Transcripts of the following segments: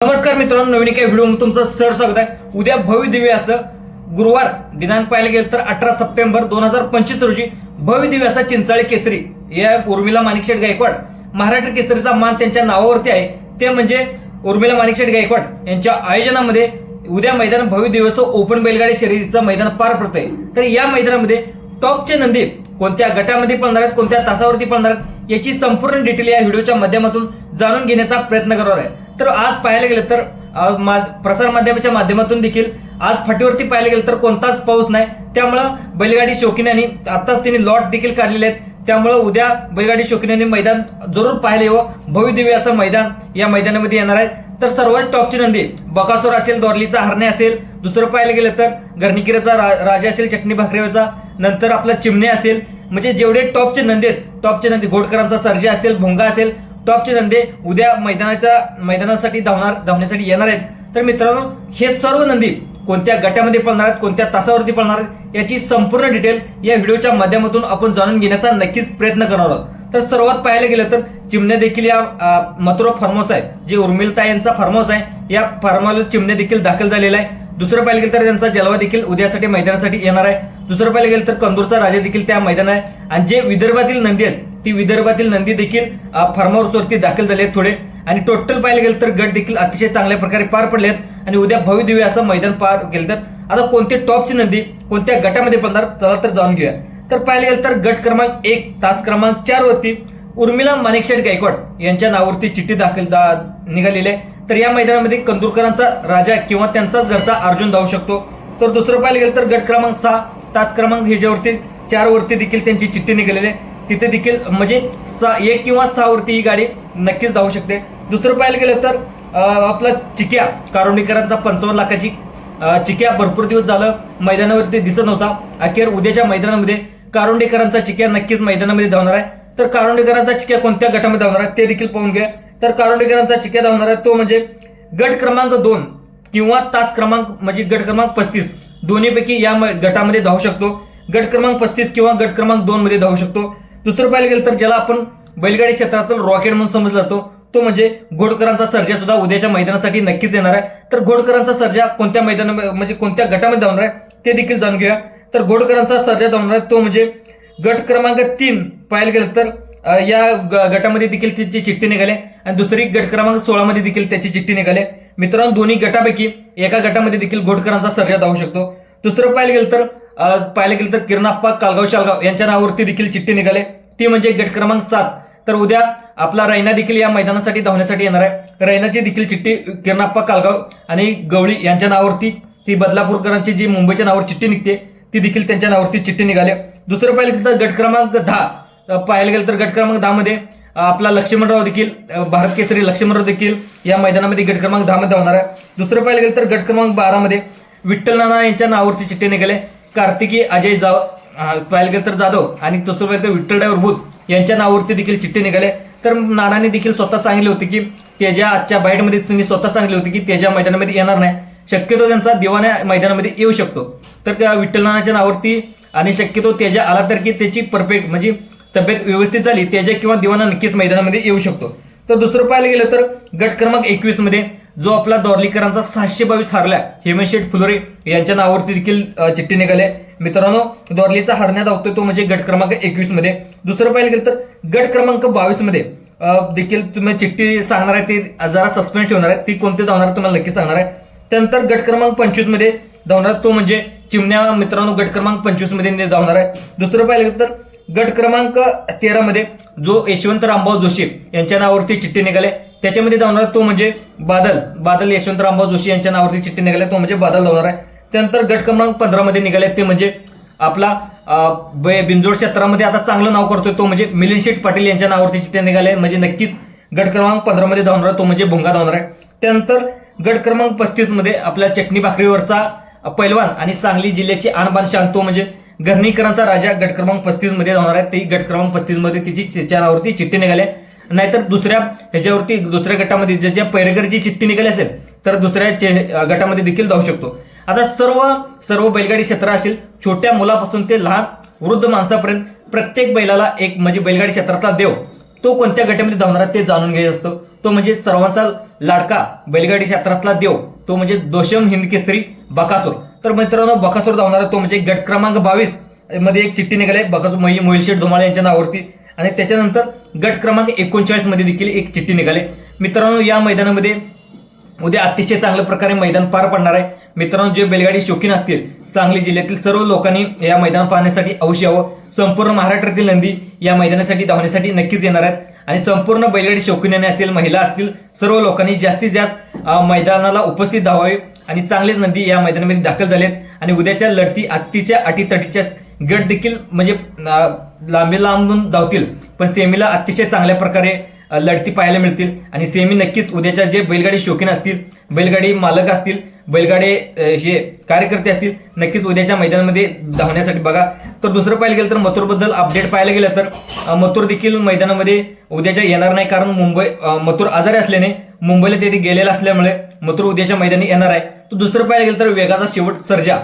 नमस्कार मित्रांनो नवीन एका व्हिडिओ तुमचं सर स्वागत आहे. उद्या भव्य दिव्य असं गुरुवार दिनांक पाहायला गेलं तर अठरा सप्टेंबर दोन हजार पंचवीस रोजी भव्य दिव्य असा केसरी या उर्मिला माणिकशेठ गायकवाड महाराष्ट्र केसरीचा मान त्यांच्या नावावरती आहे. ते म्हणजे उर्मिला माणिकशेठ गायकवाड यांच्या आयोजनामध्ये उद्या मैदान भव्य दिवस ओपन बैलगाडी शर्यतीचं मैदान पार पडतंय. तर या मैदानामध्ये टॉपचे नंदी कोणत्या गटामध्ये पळणार आहेत कोणत्या तासावरती पळणार आहेत याची संपूर्ण डिटेल या व्हिडिओच्या माध्यमातून जाणून घेण्याचा प्रयत्न करणार आहे. तर आज पाहायला गेलं तर मा- प्रसार माध्यमाच्या माध्यमातून देखील आज फाटीवरती पाहायला गेलं तर कोणताच पाऊस नाही. त्यामुळं बैलगाडी शौकीनांनी आत्ताच त्यांनी लॉट देखील काढलेले आहेत. त्यामुळं उद्या बैलगाडी शौकीनांनी मैदान जरूर पाहायला येवं. भव्यदिव्य असं मैदान या मैदानामध्ये येणार आहे. तर सर्वात टॉपची नंदी बकासूर असेल दोरलीचा हरणे असेल दुसरं पाहायला गेलं तर गर्णिकिरीचा रा- राजा असेल चटणी भाकरेचा नंतर आपला चिमणे असेल. म्हणजे जेवढे टॉपचे नंदी आहेत टॉपचे नंदी घोडकरांचा सर्जा असेल भोंगा असेल टॉपचे नंदे उद्या मैदानाच्या मैदानासाठी धावणार धावण्यासाठी येणार आहेत. तर मित्रांनो हे सर्व नंदी कोणत्या गटामध्ये पळणार आहेत कोणत्या तासावरती पळणार आहेत याची संपूर्ण डिटेल या व्हिडिओच्या माध्यमातून आपण जाणून घेण्याचा नक्कीच प्रयत्न करणार आहोत. तर सर्वात पाहायला गेलं तर चिमण्या देखील या मथुरा फार्म हाऊस आहे जे उर्मिलता यांचा फार्म हाऊस आहे. या फार्म हाऊस चिमण्या देखील दाखल झालेला आहे. दुसरं पाहिलं गेलं तर त्यांचा जलवा देखील उद्यासाठी मैदानासाठी येणार आहे. दुसरं पाहिलं गेलं तर कंदूरचा राजा देखील त्या मैदान आहे. आणि जे विदर्भातील नंदी आहेत ती विदर्भातील नंदी देखील फार्म हाऊसवरती दाखल झाले आहेत थोडे. आणि टोटल पाहिलं गेलं तर गट देखील अतिशय चांगल्या प्रकारे पार पडले आहेत आणि उद्या भव्य दिव्य असं मैदान पार केलं तर आता कोणती टॉपची नंदी कोणत्या गटामध्ये पडणार चला तर जाऊन घेऊया. तर पाहिलं गेलं तर गट क्रमांक एक तास क्रमांक चार वरती उर्मिला माणिकशेठ गायकवाड यांच्या नावावरती चिठ्ठी दाखल दा निघालेली आहे. तर या मैदानामध्ये कंदुरकरांचा राजा किंवा त्यांचाच घरचा अर्जुन जाऊ शकतो. तर दुसरं पाहिलं गेलं तर गट क्रमांक सहा तास क्रमांक ह्याच्यावरती चार वरती देखील त्यांची चिठ्ठी निघालेली आहे. तिथे देखील म्हणजे सहा एक किंवा सहा वरती ही गाडी नक्कीच धावू शकते. दुसरं पाहायला गेलं तर आपला चिक्या कारोंडीकरांचा पंचावन्न लाखाची चिक्या भरपूर दिवस झालं मैदानावरती दिसत नव्हता. अखेर उद्याच्या मैदानामध्ये कारोंडेकरांचा चिक्या नक्कीच मैदानामध्ये धावणार आहे. तर कारोंडेकरांचा चिक्या कोणत्या गटामध्ये धावणार आहे ते देखील पाहून घ्या. तर कारोंडेकरांचा चिक्या धावणार आहे तो म्हणजे गट क्रमांक दोन किंवा तास क्रमांक म्हणजे गट क्रमांक पस्तीस. दोन्हीपैकी या म- गटामध्ये धावू शकतो. गट क्रमांक पस्तीस किंवा गट क्रमांक दोन मध्ये धावू शकतो. दुसरं पाहायला गेलं तर ज्याला आपण बैलगाडी क्षेत्रातील रॉकेट म्हणून समजला जातो तो म्हणजे घोडकरांचा सर्जा सुद्धा उद्याच्या मैदानासाठी नक्कीच येणार आहे. तर घोडकरांचा सर्जा कोणत्या मैदानामध्ये म्हणजे कोणत्या गटामध्ये धावणार आहे ते देखील जाणून घेऊया. तर घोडकरांचा सर्जा धावणार आहे तो म्हणजे गट क्रमांक तीन पाहायला गेलं तर या ग- गटामध्ये देखील त्याची चिठ्ठी निघाली आणि दुसरी गट क्रमांक सोळामध्ये देखील त्याची चिठ्ठी निघाली मित्रांनो दोन्ही गटापैकी एका गटामध्ये देखील घोडकरांचा सर्जा धावू शकतो. दुसरं पाहायला गेलं तर पाहायला गेलं तर किरणाप्पा कालगाव शालगाव यांच्या नावावरती देखील चिठ्ठी निघाले. ती म्हणजे गट क्रमांक सात. तर उद्या आपला रैना देखील या मैदानासाठी धावण्यासाठी येणार आहे. रैनाची देखील चिठ्ठी किरणाप्पा कालगाव आणि गवळी यांच्या नावावरती ती बदलापूरकरांची जी मुंबईच्या नावावर चिठ्ठी निघते ती देखील त्यांच्या नावावरती चिठ्ठी निघाली. दुसरं पाहिलं गेलं तर गट क्रमांक दहा. पाहायला गेलं तर गट क्रमांक दहामध्ये आपला लक्ष्मणराव देखील भारत केसरी लक्ष्मणराव देखील या मैदानामध्ये गट क्रमांक दहामध्ये धावणार आहे. दुसरं पाहिलं गेलं तर गट क्रमांक बारामध्ये विठ्ठल नाना यांच्या नावावरती चिठ्ठी निघाले. कार्तिकी अजय जाव अ, गेलं तर जाधव आणि दुसरं पाहिलं तर विठ्ठल डायवर भूत यांच्या नावावरती देखील चिठ्ठी निघाले. तर नानाने देखील स्वतः सांगितले होते की त्याच्या आजच्या बाईटमध्ये त्यांनी स्वतः सांगितले होते की तेजा मैदानामध्ये येणार नाही. शक्यतो त्यांचा दिवाण्या मैदानामध्ये येऊ शकतो. तर त्या विठ्ठल नानाच्या नावावरती आणि शक्यतो तेजा आला तर की त्याची परफेक्ट म्हणजे तब्येत व्यवस्थित झाली त्याच्या किंवा दिवाना नक्कीच मैदानामध्ये येऊ शकतो. तर दुसरं पाहायला गेलं तर गट क्रमांक एकवीसमध्ये मध्ये जो आपला दौर्लीकरांचा सहाशे बावीस हारला हेमंत फुलोरे यांच्या नावावरती देखील चिठ्ठी निघाले मित्रांनो दौर्लीचा हरण्यात आवतोय तो म्हणजे गट क्रमांक एकवीसमध्ये. दुसरं पाहिलं गेलं तर गट क्रमांक बावीसमध्ये देखील तुम्ही चिठ्ठी सांगणार आहे ती जरा सस्पेंड ठेवणार आहे. ती कोणते धावणार आहे तुम्हाला नक्की सांगणार आहे. त्यानंतर गट क्रमांक पंचवीसमध्ये धावणार तो म्हणजे चिमण्या मित्रांनो गट क्रमांक पंचवीसमध्ये धावणार आहे. दुसरं पाहिलं गेलं तर गट क्रमांक तेरामध्ये जो यशवंत रामभाऊ जोशी यांच्या नावावरती चिठ्ठी निघाले. त्याच्यामध्ये धावणार तो म्हणजे बादल बादल यशवंत रामभाऊ जोशी यांच्या नावावरती चिठ्ठी निघाले. तो म्हणजे बादल धावणार आहे. त्यानंतर गट क्रमांक पंधरामध्ये निघाले ते म्हणजे आपला बिंजोड क्षेत्रामध्ये आता चांगलं नाव करतोय तो म्हणजे मिलिंद शेठ पाटील यांच्या नावावरती चिठ्ठी निघाले. म्हणजे नक्कीच गट क्रमांक पंधरामध्ये धावणार तो म्हणजे भोंगा धावणार आहे. त्यानंतर गट क्रमांक पस्तीसमध्ये आपल्या चटणी भाकरीवरचा पैलवान आणि सांगली जिल्ह्याची आणबान शान तो म्हणजे घरणीकरांचा राजा गट क्रमांक पस्तीसमध्ये होणार आहे. ती गट क्रमांक पस्तीसमध्ये तिची चारावरती चिठ्ठी निघाली नाहीतर दुसऱ्या ह्याच्यावरती दुसऱ्या गटामध्ये ज्या पैरगरची चिठ्ठी निघाली असेल तर दुसऱ्या गटामध्ये देखील धावू शकतो. आता सर्व सर्व बैलगाडी क्षेत्र असेल छोट्या मुलापासून ते लहान वृद्ध माणसापर्यंत प्रत्येक बैलाला एक म्हणजे बैलगाडी क्षेत्रातला देव तो कोणत्या गटामध्ये धावणार आहे ते जाणून घ्यायचं असतं. तो म्हणजे सर्वांचा लाडका बैलगाडी क्षेत्रातला देव तो म्हणजे दोषम हिंद केसरी बकासूर. तर मित्रांनो बकासूर धावणार तो म्हणजे गट क्रमांक बावीसमध्ये एक चिठ्ठी निघाली आहे. बकासूर मोहिल मोहिलशेठ धुमाळे यांच्या नावावरती. आणि त्याच्यानंतर गट क्रमांक एकोणचाळीसमध्ये देखील एक चिठ्ठी निघाली मित्रांनो या मैदानामध्ये उद्या अतिशय चांगल्या प्रकारे मैदान पार पडणार आहे. मित्रांनो जे बैलगाडी शौकीन असतील सांगली जिल्ह्यातील सर्व लोकांनी या मैदान पाहण्यासाठी अवश्य यावं. संपूर्ण महाराष्ट्रातील नंदी या मैदानासाठी धावण्यासाठी नक्कीच येणार आहेत. आणि संपूर्ण बैलगाडी शौकीनाने असेल महिला असतील सर्व लोकांनी जास्तीत जास्त मैदानाला उपस्थित धावावे. आणि चांगलेच नंदी या मैदानामध्ये दाखल झालेत. आणि उद्याच्या लढती अटीच्या अटीतटीच्या गट देखील म्हणजे लांबी लांबून धावतील. पण सेमीला अतिशय चांगल्या प्रकारे लढती पाहायला मिळतील. आणि सेमी नक्कीच उद्याच्या जे बैलगाडी शौकीन असतील बैलगाडी मालक असतील बैलगाडी हे कार्यकर्ते असतील नक्कीच उद्याच्या मैदानामध्ये धावण्यासाठी बघा. तर दुसरं पाहायला गेलं तर मथुरबद्दल अपडेट पाहायला गेलं तर मथुर देखील मैदानामध्ये उद्याच्या येणार नाही. कारण मुंबई मथुर आजारी असल्याने मुंबईला तेथे गेलेला असल्यामुळे मथुर उद्याच्या मैदानी येणार आहे. तर दुसरं पाहायला गेलं तर वेगाचा शेवट सर्जा.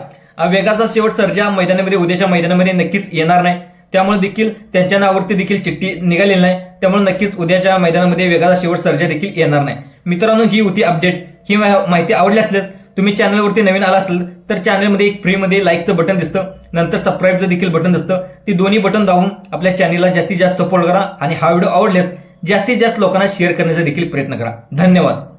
वेगाचा शेवट सर्जा मैदानामध्ये उद्याच्या मैदानामध्ये नक्कीच येणार नाही. त्यामुळे देखील त्यांच्या नावावरती देखील चिठ्ठी निघालेली नाही. त्यामुळे नक्कीच उद्याच्या मैदानामध्ये वेगाचा शेवट सर्जा देखील येणार नाही. मित्रांनो ही होती अपडेट ही माहिती आवडली असल्यास तुम्ही चॅनलवरती नवीन आला असेल तर चॅनलमध्ये एक फ्रीमध्ये लाईकचं बटन दिसतं. नंतर सबस्क्राईबचं देखील बटन दिसतं. ती दोन्ही बटन दाबून आपल्या चॅनलला जास्तीत जास्त सपोर्ट करा. आणि हा व्हिडिओ आवडल्यास जास्तीत जास्त लोकांना शेअर करण्याचा देखील प्रयत्न करा. धन्यवाद.